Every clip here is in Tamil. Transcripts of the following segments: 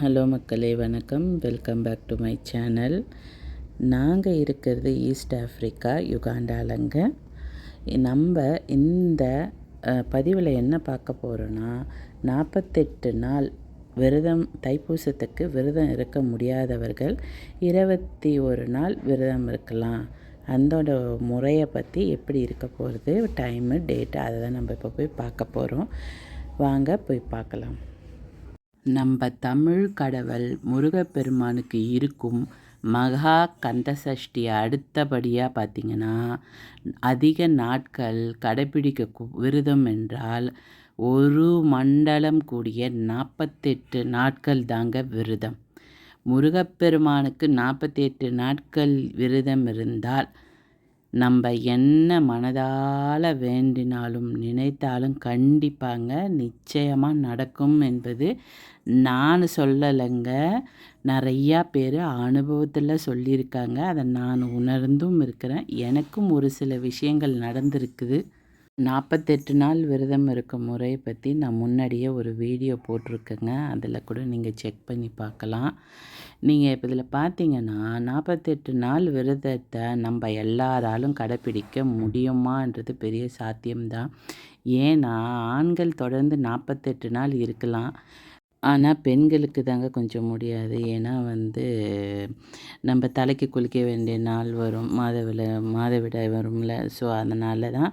ஹலோ மக்களே வணக்கம். Welcome back to my channel நாங்கள் இருக்கிறது ஈஸ்ட் ஆஃப்ரிக்கா யுகாண்டாலங்க நம்ம இந்த பதிவில் என்ன பார்க்க போகிறோன்னா நாற்பத்தெட்டு நாள் விரதம் தைப்பூசத்துக்கு விரதம் இருக்க முடியாதவர்கள் இருபத்தி ஒரு நாள் விரதம் இருக்கலாம். அந்தோட முறையை பற்றி எப்படி இருக்க போகிறது டைமு டேட்டு அதை தான் நம்ம இப்போ போய் பார்க்க போகிறோம் வாங்க போய் பார்க்கலாம். நம்ம தமிழ் கடவுள் முருகப்பெருமானுக்கு இருக்கும் மகா கந்தசஷ்டி அடுத்தபடியாக பார்த்திங்கன்னா அதிக நாட்கள் கடைப்பிடிக்க விரதம் என்றால் ஒரு மண்டலம் கூடிய நாற்பத்தெட்டு நாட்கள் தாங்க விரதம். முருகப்பெருமானுக்கு நாற்பத்தெட்டு நாட்கள் விரதம் இருந்தால் நம்ம என்ன மனதால் வேண்டினாலும் நினைத்தாலும் கண்டிப்பாங்க நிச்சயமாக நடக்கும் என்பது நான் சொல்லலைங்க. நிறையா பேர் அனுபவத்தில் சொல்லியிருக்காங்க. அதை நான் உணர்ந்தும் இருக்கிறேன். எனக்கும் ஒரு சில விஷயங்கள் நடந்திருக்குது. நாற்பத்தெட்டு நாள் விரதம் இருக்கும் முறையை பற்றி நான் முன்னாடியே ஒரு வீடியோ போட்டிருக்கேங்க. அதில் கூட நீங்கள் செக் பண்ணி பார்க்கலாம். நீங்கள் இப்போ இதில் பார்த்தீங்கன்னா நாற்பத்தெட்டு நாள் விரதத்தை நம்ம எல்லாராலும் கடைப்பிடிக்க முடியுமான்றது பெரிய சாத்தியம்தான். ஏன்னா ஆண்கள் தொடர்ந்து நாற்பத்தெட்டு நாள் இருக்கலாம். ஆனால் பெண்களுக்கு தாங்க கொஞ்சம் முடியாது. ஏன்னா வந்து நம்ம தலைக்கு குளிக்க வேண்டிய நாள் வரும். மாதவில மாதவிடாய் வரும்ல. ஸோ அதனால தான்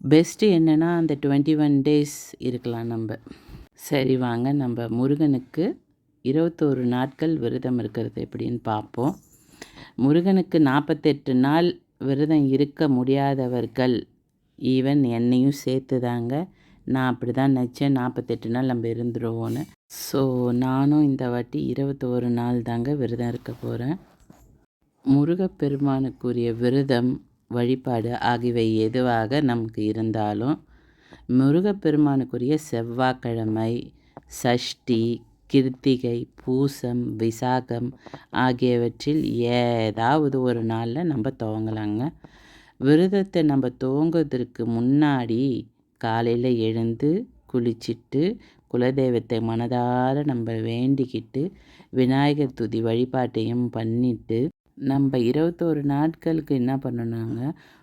பெஸ்ட்டு என்னென்னா அந்த டுவெண்ட்டி ஒன் டேஸ் இருக்கலாம் நம்ம. சரி வாங்க. நம்ம முருகனுக்கு இருபத்தோரு நாட்கள் விரதம் இருக்கிறது எப்படின்னு பார்ப்போம். முருகனுக்கு நாற்பத்தெட்டு நாள் விரதம் இருக்க முடியாதவர்கள் ஈவன் என்னையும் சேர்த்து தாங்க நான் அப்படி தான் நினச்சேன். நாற்பத்தெட்டு நாள் நம்ம இருந்துருவோன்னு ஸோ நானும் இந்த வாட்டி இருபத்தோரு நாள் தாங்க விரதம் இருக்க போகிறேன் முருகப்பெருமானுக்குரிய விரதம் வழிபாடு ஆகியவை எதுவாக நமக்கு இருந்தாலும் முருகப்பெருமானுக்குரிய செவ்வாய்க்கிழமை சஷ்டி கிருத்திகை பூசம் விசாகம் ஆகியவற்றில் ஏதாவது ஒரு நாளில் நம்ம துவங்கலாங்க. விரதத்தை நம்ம துவங்குவதற்கு முன்னாடி காலையில் எழுந்து குளிச்சிட்டு குலதெய்வத்தை மனதார நம்ம வேண்டிக்கிட்டு விநாயகர் துதி வழிபாட்டையும் பண்ணிட்டு நம்ம இருபத்தோரு நாட்களுக்கு என்ன பண்ணணுங்க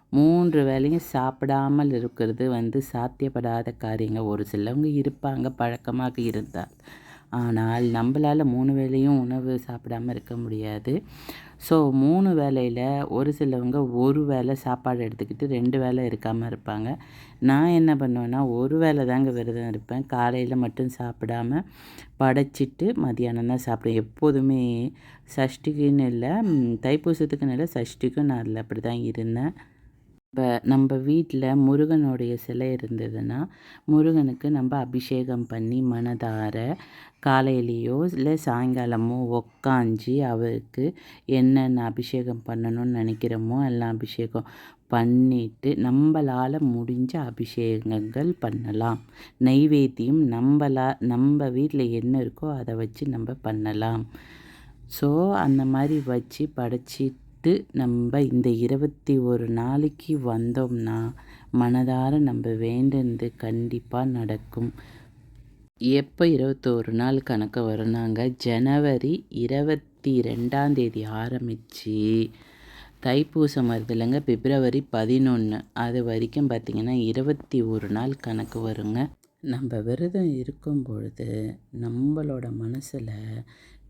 மூன்று வேளையும் சாப்பிடாமல் இருக்கிறது வந்து சாத்தியப்படாத காரியங்க. ஒரு சிலவங்க இருப்பாங்க பழக்கமாக இருந்தால். ஆனால் நம்மளால் மூணு வேளையும் உணவு சாப்பிடாம இருக்க முடியாது. ஸோ மூணு வேளையில் ஒரு சிலவங்க ஒரு வேளை சாப்பாடு எடுத்துக்கிட்டு ரெண்டு வேளை இருக்காமல் இருப்பாங்க. நான் என்ன பண்ணுவேன்னா ஒரு வேளை தாங்க விரதம் இருப்பேன். காலையில் மட்டும் சாப்பிடாம படைச்சிட்டு மதியானம் தான் சாப்பிடுவேன். எப்போதுமே சஷ்டிக்குன்னு இல்லை தைப்பூசத்துக்குன்னு இல்லை சஷ்டிக்கும் நான் அதில் அப்படி தான் இருந்தேன். இப்போ நம்ம வீட்டில் முருகனுடைய சிலை இருந்ததுன்னா முருகனுக்கு நம்ம அபிஷேகம் பண்ணி மனதார காலையிலேயோ இல்லை சாயங்காலமோ உக்காஞ்சி அவருக்கு என்னென்ன அபிஷேகம் பண்ணணும்னு நினைக்கிறோமோ எல்லாம் அபிஷேகம் பண்ணிட்டு நம்மளால் முடிஞ்ச அபிஷேகங்கள் பண்ணலாம். நைவேத்தியம் நம்மளா நம்ம வீட்டில் என்ன இருக்கோ அதை வச்சு நம்ம பண்ணலாம். ஸோ அந்த மாதிரி வச்சு படைச்சிட்டு நம்ம இந்த இருபத்தி ஒரு நாளைக்கு வந்தோம்னா மனதார நம்ம வேண்டது கண்டிப்பாக நடக்கும். எப்போ இருபத்தோரு நாள் கணக்கு வரும்னாங்க? ஜனவரி இருபத்தி ரெண்டாம் தேதி ஆரம்பித்து தைப்பூசம் வருது இல்லைங்க? பிப்ரவரி பதினொன்று அது வரைக்கும் பார்த்திங்கன்னா இருபத்தி ஒரு நாள் கணக்கு வருங்க. நம்ம விரதம் இருக்கும் பொழுது நம்மளோட மனசில்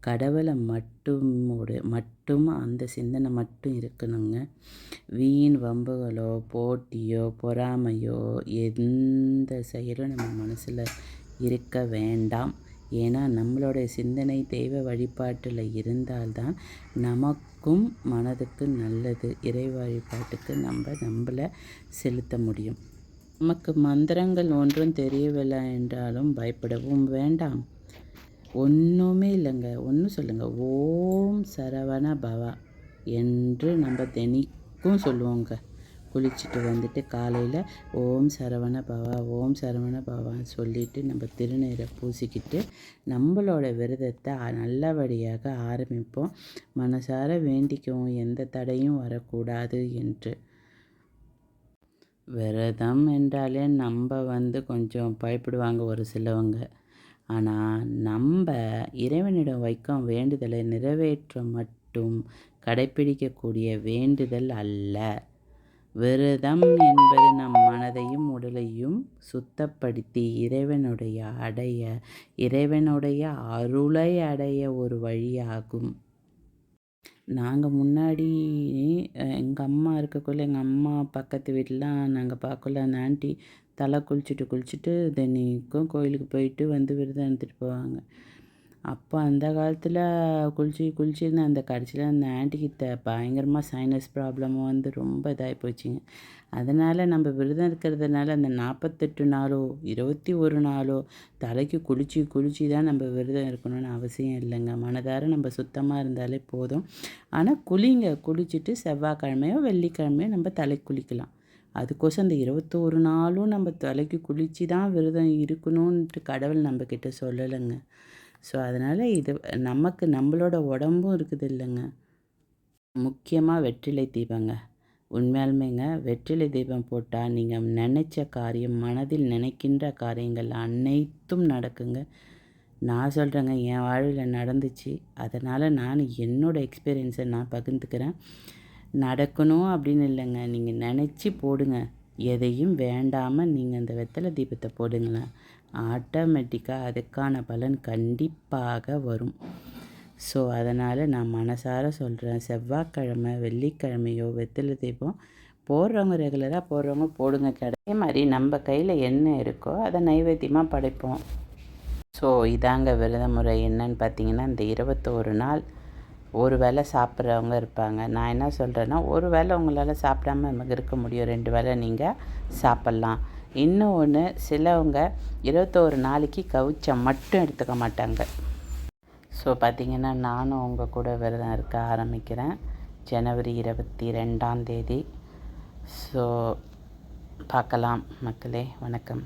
கடவுளை மட்டும் மட்டும் அந்த சிந்தனை மட்டும் இருக்கணுங்க. வீண் வம்புகளோ போட்டியோ பொறாமையோ எந்த செயலும் நம்ம மனசில் இருக்க வேண்டாம். ஏன்னா நம்மளுடைய சிந்தனை தெய்வ வழிபாட்டில் இருந்தால்தான் நமக்கும் மனதுக்கு நல்லது. இறை வழிபாட்டுக்கு நம்ம நம்மளை செலுத்த முடியும். நமக்கு மந்திரங்கள் ஒன்றும் தெரியவில்லை என்றாலும் பயப்படவும் வேண்டாம். ஒன்றுமே இல்லைங்க. ஒன்றும் சொல்லுங்கள் ஓம் சரவண பவா என்று நம்ம தினிக்கும் சொல்லுவோங்க. குளிச்சுட்டு வந்துட்டு காலையில் ஓம் சரவண பவா ஓம் சரவண பவான்னு சொல்லிட்டு நம்ம திருநீரை பூசிக்கிட்டு நம்மளோட விரதத்தை நல்லபடியாக ஆரம்பிப்போம். மனசார வேண்டிக்குவோம் எந்த தடையும் வரக்கூடாது என்று. விரதம் என்றாலே நம்ம வந்து கொஞ்சம் பயப்படுவாங்க ஒரு சிலவங்க. ஆனால் நம்ம இறைவனிடம் வைக்கும் வேண்டுதலை நிறைவேற்ற மட்டும் கடைப்பிடிக்கக்கூடிய வேண்டுதல் அல்ல. விரதம் என்பது நம் மனதையும் உடலையும் சுத்தப்படுத்தி இறைவனுடைய அடைய இறைவனுடைய அருளை அடைய ஒரு வழியாகும். நாங்கள் முன்னாடி எங்கள் அம்மா இருக்கக்குள்ள எங்கள் அம்மா பக்கத்து வீட்டிலாம் நாங்கள் பார்க்கக்குள்ள அந்த ஆண்டி தலை குளிச்சுட்டு குளிச்சுட்டு தினைக்கும் கோயிலுக்கு போயிட்டு வந்து விரதம் எடுத்துகிட்டு போவாங்க. அப்போ அந்த காலத்தில் குளிச்சு குளிச்சுன்னு அந்த கடைசியில் அந்த ஆன்ட்டிக்கு பயங்கரமாக சைனஸ் ப்ராப்ளமும் வந்து ரொம்ப இதாகி போச்சுங்க. அதனால் நம்ம விரதம் இருக்கிறதுனால அந்த நாற்பத்தெட்டு நாளோ இருபத்தி ஒரு நாளோ தலைக்கு குளிச்சு குளிச்சு தான் நம்ம விரதம் இருக்கணும்னு அவசியம் இல்லைங்க. மனதார நம்ம சுத்தமாக இருந்தாலே போதும். ஆனால் குளிங்க குளிச்சுட்டு செவ்வாய்க்கிழமையோ வெள்ளிக்கிழமையோ நம்ம தலை குளிக்கலாம். அதுக்கோசம் அந்த இருபத்தோரு நாளும் நம்ம தலைக்கு குளித்து தான் விரதம் இருக்கணுன்ட்டு கடவுள் நம்மக்கிட்ட சொல்லலைங்க. ஸோ அதனால் இது நமக்கு நம்மளோட உடம்பும் இருக்குது இல்லைங்க முக்கியமாக வெற்றிலை தீபங்க. உண்மையாலுமேங்க வெற்றிலை தீபம் போட்டால் நீங்கள் நினச்ச காரியம் மனதில் நினைக்கின்ற காரியங்கள் அனைத்தும் நடக்குங்க. நான் சொல்கிறேங்க என் வாழ்வில் நடந்துச்சு. அதனால் நான் என்னோடய எக்ஸ்பீரியன்ஸை நான் பகிர்ந்துக்கிறேன். நடக்கணும் அப்படின்னு இல்லைங்க. நீங்கள் நினச்சி போடுங்க. எதையும் வேண்டாமல் நீங்கள் அந்த வெத்தலை தீபத்தை போடுங்களேன். ஆட்டோமேட்டிக்காக அதுக்கான பலன் கண்டிப்பாக வரும். ஸோ அதனால் நான் மனசார சொல்கிறேன் செவ்வாய்க்கிழமை வெள்ளிக்கிழமையோ வெத்தலை தீபம் போடுறவங்க ரெகுலராக போடுறவங்க போடுங்க கிடை. மாதிரி நம்ம கையில் என்ன இருக்கோ அதை நைவேத்தியமாக படைப்போம். ஸோ இதாங்க விரத முறை என்னன்னு பார்த்தீங்கன்னா இந்த இருபத்தோரு நாள் ஒரு வேளை சாப்பிட்றவங்க இருப்பாங்க. நான் என்ன சொல்கிறேன்னா ஒரு வேளை உங்களால் சாப்பிடாம நமக்கு இருக்க முடியும். ரெண்டு வேளை நீங்கள் சாப்பிட்லாம். இன்னும் ஒன்று சிலவங்க இருபத்தோரு நாளைக்கு கவிச்சம் மட்டும் எடுத்துக்க மாட்டாங்க. ஸோ பார்த்திங்கன்னா நானும் உங்கள் கூட விரதம் இருக்க ஆரம்பிக்கிறேன். ஜனவரி இருபத்தி ரெண்டாம் தேதி. ஸோ பார்க்கலாம் மக்களே. வணக்கம்.